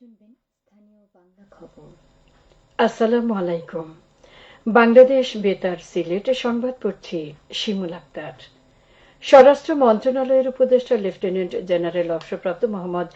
শুনবেন স্থানীয় বাংলা খবর। আসসালামু আলাইকুম। বাংলাদেশ বেতার সিলেট সংবাদ পড়ছি শিমুল আক্তার। স্বরাষ্ট্র মন্ত্রণালয়ের উপদেষ্টা লেফটেন্যান্ট জেনারেল অবসরপ্রাপ্ত মোহাম্মদ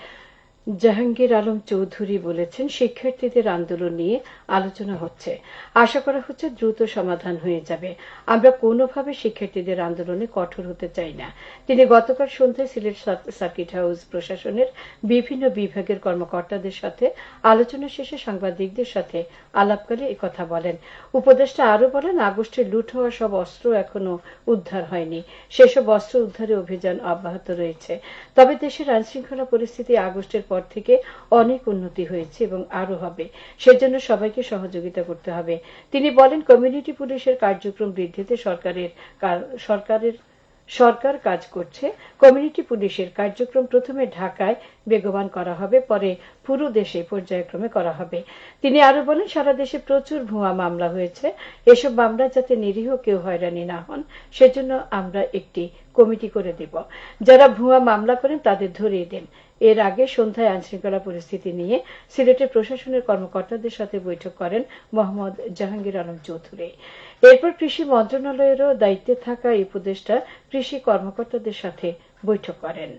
জাহাঙ্গীর আলম চৌধুরী বলেছেন, শিক্ষার্থীদের আন্দোলন নিয়ে আলোচনা হচ্ছে। আশা করা হচ্ছে দ্রুত সমাধান হয়ে যাবে। আমরা কোনোভাবে শিক্ষার্থীদের আন্দোলনে কঠোর হতে চাই না। তিনি গতকাল সন্ধ্যায় সিলেট সার্কিট হাউস প্রশাসনের বিভিন্ন বিভাগের কর্মকর্তাদের সাথে, আলোচনা শেষে সাংবাদিকদের সাথে আলাপকালে কথা বলেন। উপদেষ্টা আরও বলেন, আগস্টে লুট হওয়া সব অস্ত্র এখনও উদ্ধার হয়নি। সেসব অস্ত্র উদ্ধারে অভিযান অব্যাহত রয়েছে। তবে দেশের আইনশৃঙ্খলা পরিস্থিতি আগস্টের পর থেকে অনেক উন্নতি হয়েছে এবং আরও হবে। সেজন্য সবাইকে সহযোগিতা করতে হবে। তিনি বলেন কমিউনিটি পুলিশের কার্যক্রম বৃদ্ধিতে সরকারের সরকারের, সরকার কাজ করছে। কমিউনিটি পুলিশের কার্যক্রম প্রথমে ঢাকায় বেগবান করা হবে, পরে পুরো দেশে পর্যায়ক্রমে করা হবে। তিনি আরও বলেন, সারা দেশে প্রচুর ভুয়া মামলা হয়েছে। এসব মামলা যাতে নিরীহ কেউ হয়রানি না হন, সেজন্য আমরা একটি কমিটি করে দেব। যারা ভুয়া মামলা করেন তাদের ধরিয়ে দেন। এর আগে সন্ধ্যায় আইনশৃঙ্খলা পরিস্থিতি নিয়ে সিলেটের প্রশাসনের কর্মকর্তাদের সাথে বৈঠক করেন মোহাম্মদ জাহাঙ্গীর আলম চৌধুরী। এরপর কৃষি মন্ত্রণালয়েরও দায়িত্বে থাকা উপদেষ্টা কৃষি কর্মকর্তাদের সাথে বৈঠক করেন।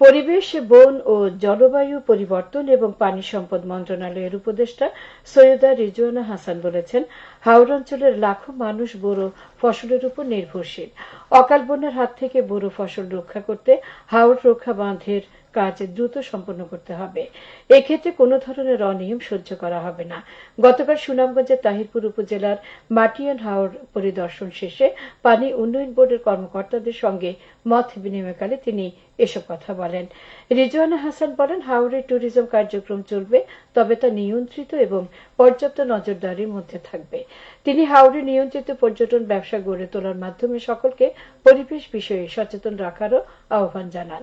পরিবেশ, বন ও জলবায়ু পরিবর্তন এবং পানি সম্পদ মন্ত্রণালয়ের উপদেষ্টা সৈয়দা রিজওয়ানা হাসান বলেছেন, হাওড় অঞ্চলের লাখো মানুষ বোরো ফসলের উপর নির্ভরশীল। অকাল বন্যার হাত থেকে বোরো ফসল রক্ষা করতে হাওড় রক্ষা বাঁধের কাজ দ্রুত সম্পন্ন করতে হবে। এক্ষেত্রে কোনো ধরনের অনিয়ম সহ্য করা হবে না। গতকাল সুনামগঞ্জের তাহিরপুর উপজেলার মাটিয়ান হাওর পরিদর্শন শেষে পানি উন্নয়ন বোর্ডের কর্মকর্তাদের সঙ্গে মত বিনিময়কালে তিনি এসব কথা বলেন। রিজওয়ানা হাসান বলেন, হাওড়ে ট্যুরিজম কার্যক্রম চলবে, তবে তা নিয়ন্ত্রিত এবং পর্যাপ্ত নজরদারির মধ্যে থাকবে। তিনি হাওড়ে নিয়ন্ত্রিত পর্যটন ব্যবসা গড়ে তোলার মাধ্যমে সকলকে পরিবেশ বিষয়ে সচেতন রাখারও আহ্বান জানান।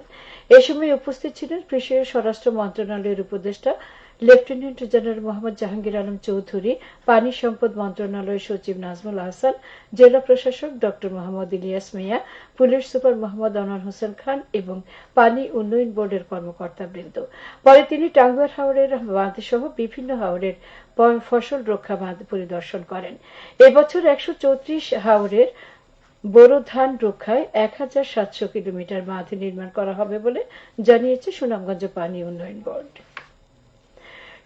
এ সময় উপস্থিত ছিলেন কৃষি ও স্বরাষ্ট্র মন্ত্রণালয়ের উপদেষ্টা লেফটেন্যান্ট জেনারেল মোহাম্মদ জাহাঙ্গীর আলম চৌধুরী, পানি সম্পদ মন্ত্রণালয়ের সচিব নাজমুল আহসান, জেলা প্রশাসক ড মোহাম্মদ ইলিয়াস মিয়া, পুলিশ সুপার মোহাম্মদ আনোয়ার হোসেন খান এবং পানি উন্নয়ন বোর্ডের কর্মকর্তাবৃন্দ। পরে তিনি টাঙ্গুয়ার হাওড়ের বাঁধ সহ বিভিন্ন হাওড়ের ফসল রক্ষা বাঁধ পরিদর্শন করেন। এবছর একশো চৌত্রিশ হাওড়ের বোরো ধান রক্ষায় এক হাজার সাতশো কিলোমিটার বাঁধ নির্মাণ করা হবে বলে জানিয়েছে সুনামগঞ্জ পানি উন্নয়ন বোর্ড।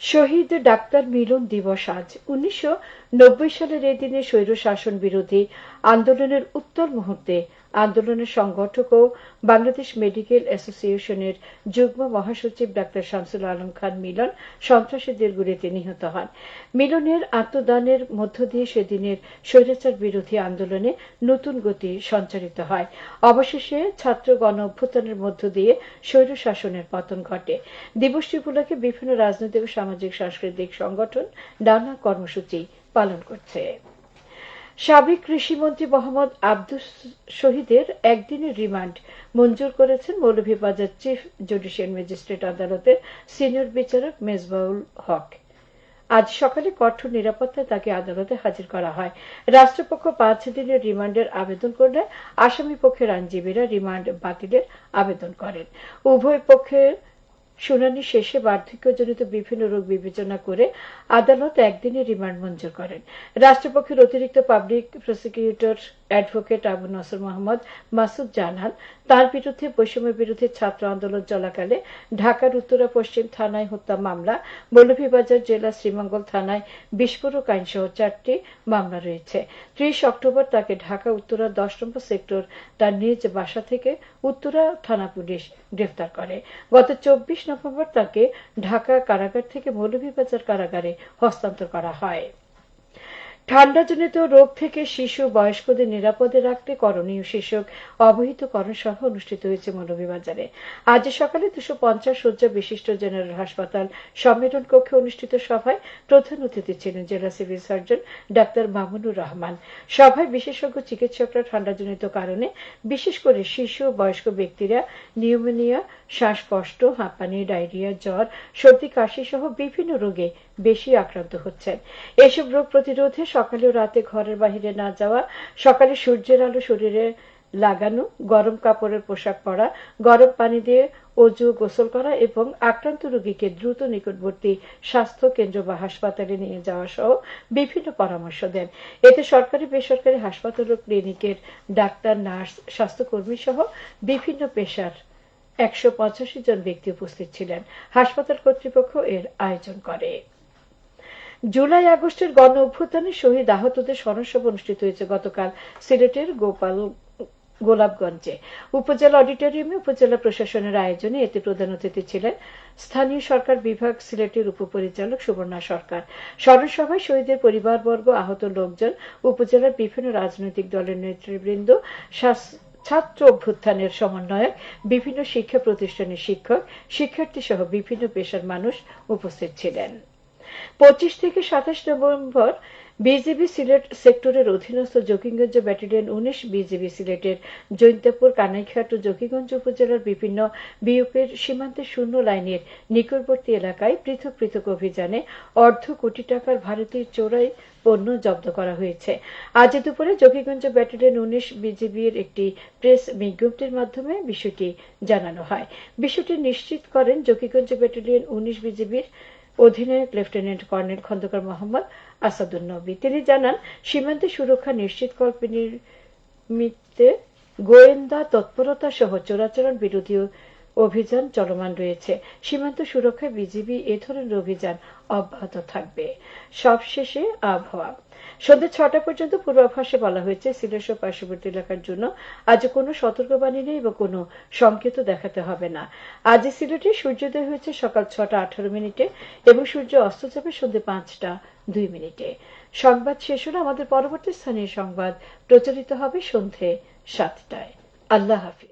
শহীদ ডাক্তার মিলন দিবস আজ। উনিশশো নব্বই সালের এই দিনে স্বৈর শাসন বিরোধী আন্দোলনের উত্তর মুহূর্তে আন্দোলনের সংগঠক ও বাংলাদেশ মেডিকেল অ্যাসোসিয়েশনের যুগ্ম মহাসচিব ডাক্তার শামসুল আলম খান মিলন সন্ত্রাসীদের গুলিতে নিহত হন। মিলনের আত্মদানের মধ্য দিয়ে সেদিনের স্বৈরাচার বিরোধী আন্দোলনে নতুন গতি সঞ্চারিত হয়। অবশেষে ছাত্র গণ অভ্যুত্থানের মধ্য দিয়ে স্বৈর শাসনের পতন ঘটে। দিবসটি উপলক্ষে বিভিন্ন রাজনৈতিক ও সামাজিক সাংস্কৃতিক সংগঠন নানা কর্মসূচি পালন করছে। সাবেক কৃষিমন্ত্রী মোহাম্মদ আব্দুস শহীদের একদিনের রিমান্ড মঞ্জুর করেছেন মৌলভীবাজার চিফ জুডিশিয়াল ম্যাজিস্ট্রেট আদালতের সিনিয়র বিচারক মেজবাউল হক। আজ সকালে কঠোর নিরাপত্তায় তাকে আদালতে হাজির করা হয়। রাষ্ট্রপক্ষ পাঁচ দিনের রিমান্ডের আবেদন করলে আসামি পক্ষের আইনজীবীরা রিমান্ড বাতিলের আবেদন করেন। উভয় পক্ষের শুনানি শেষে বার্ধক্যজনিত বিভিন্ন রোগ বিবেচনা করে আদালত একদিনের রিমান্ড মঞ্জুর করেন। রাষ্ট্রপক্ষের অতিরিক্ত public prosecutor advocate Abu Nasar Mohammad Masud জানান তার বিরুদ্ধে বৈষম্য বিরুদ্ধে ছাত্র আন্দোলন চলাকালে ঢাকার উত্তরা পশ্চিম থানায় হত্যা মামলা, মৌলভীবাজার জেলা শ্রীমঙ্গল থানায় বিস্ফোরক আইন সহ চারটি মামলা রয়েছে। ত্রিশ অক্টোবর তাকে ঢাকা উত্তরা দশ নম্বর সেক্টর তার নিজ বাসা থেকে উত্তরা থানা পুলিশ গ্রেফতার করে। গত চব্বিশ নভেম্বর তাকে ঢাকা কারাগার থেকে মৌলভীবাজার কারাগারে হস্তান্তর করা হয়। ঠান্ডাজনিত রোগ থেকে শিশু বয়স্কদের নিরাপদে রাখতে করণীয় শীর্ষক অবহিতকরণ সভা অনুষ্ঠিত হয়েছে মৌলভীবাজারে। আজ সকালে দুশো পঞ্চাশ শয্যা বিশিষ্ট জেনারেল হাসপাতাল সম্মেলন কক্ষে অনুষ্ঠিত সভায় প্রধান অতিথি ছিলেন জেলা civil surgeon doctor Mamunur Rahman. সভায় বিশেষজ্ঞ চিকিৎসকরা ঠান্ডাজনিত কারণে বিশেষ করে শিশু, বয়স্ক ব্যক্তিরা নিউমোনিয়া শ্বাসকষ্ট, হাঁপানি, ডায়রিয়া, জ্বর, সর্দি, কাশি সহ বিভিন্ন রোগে বেশি আক্রান্ত হচ্ছেন। এসব রোগ প্রতিরোধে সকালে ও রাতে ঘরের বাহিরে না যাওয়া, সকালে সূর্যের আলো শরীরে লাগানো, গরম কাপড়ের পোশাক পরা, গরম পানি দিয়ে অজু গোসল করা এবং আক্রান্ত রোগীকে দ্রুত নিকটবর্তী স্বাস্থ্য কেন্দ্র বা হাসপাতালে নিয়ে যাওয়া সহ বিভিন্ন পরামর্শ দেন। এতে সরকারি, বেসরকারি হাসপাতাল ও ক্লিনিকের ডাক্তার, নার্স, স্বাস্থ্যকর্মী সহ বিভিন্ন পেশার একশো পঁচাশি জন ব্যক্তি উপস্থিত ছিলেন। হাসপাতাল কর্তৃপক্ষ এর আয়োজন করে। জুলাই আগস্টের গণ অভ্যুত্থানে শহীদ আহতদের স্মরণসভা অনুষ্ঠিত হয়েছে গতকাল সিলেটের গোপাল গোলাপগঞ্জে। উপজেলা অডিটোরিয়ামে উপজেলা প্রশাসনের আয়োজনে এতে প্রধান অতিথি ছিলেন স্থানীয় সরকার বিভাগ সিলেটের উপপরিচালক সুবর্ণা সরকার। স্মরণসভায় শহীদের পরিবারবর্গ, আহত লোকজন, উপজেলার বিভিন্ন রাজনৈতিক দলের নেতৃবৃন্দ ছাত্র অভ্যুত্থানের সমন্বয়ক, বিভিন্ন শিক্ষা প্রতিষ্ঠানের শিক্ষক শিক্ষার্থী সহ বিভিন্ন পেশার মানুষ উপস্থিত ছিলেন। পঁচিশ থেকে সাতাশ নভেম্বর বিজিবি সিলেট সেক্টরের অধীনস্থ জকিগঞ্জ ব্যাটালিয়ন উনিশ, বিজিবি সিলেটের জৈন্তাপুর, কানাইঘাট ও জকিগঞ্জ উপজেলার বিভিন্ন বিউপের সীমান্তের শূন্য লাইনের নিকটবর্তী এলাকায় পৃথক পৃথক অভিযানে অর্ধ কোটি টাকার ভারতীয় চোরাই পণ্য জব্দ করা হয়েছে। আজ দুপুরে জকিগঞ্জ ব্যাটালিয়ন উনিশ, বিজিবির একটি প্রেস বিজ্ঞপ্তির মাধ্যমে বিষয়টি জানানো হয়। বিষয়টি নিশ্চিত করেন জকিগঞ্জ ব্যাটালিয়ন উনিশ, বিজিবির অধিনায়ক লেফটেন্যান্ট কর্নেল খন্দকার মোহাম্মদ। আসাদুল নবী তিনি জানান, সীমান্তে সুরক্ষা নিশ্চিতকল্পে নির্মিতে গোয়েন্দা তৎপরতা সহ চোরাচরণ বিরোধী অভিযান চলমান রয়েছে। সীমান্ত সুরক্ষায় বিজিবি এ ধরনের অভিযান অব্যাহত থাকবে। সবশেষে আবহাওয়া। সন্ধ্যে ছটা পর্যন্ত পূর্বাভাসে বলা হয়েছে, সিলেট ও পার্শ্ববর্তী এলাকার জন্য আজ কোনো সতর্কবাণী নেই বা কোনো সংকেত দেখাতে হবে না। আজ সিলেটে সূর্যোদয় হয়েছে সকাল ছটা আঠারো মিনিটে এবং সূর্য অস্ত যাবে সন্ধ্যে পাঁচটা দুই মিনিটে। সংবাদ শেষ হলে আমাদের পরবর্তী স্থানীয় সংবাদ প্রচারিত হবে সন্ধে সাতটায়। আল্লাহ হাফিজ।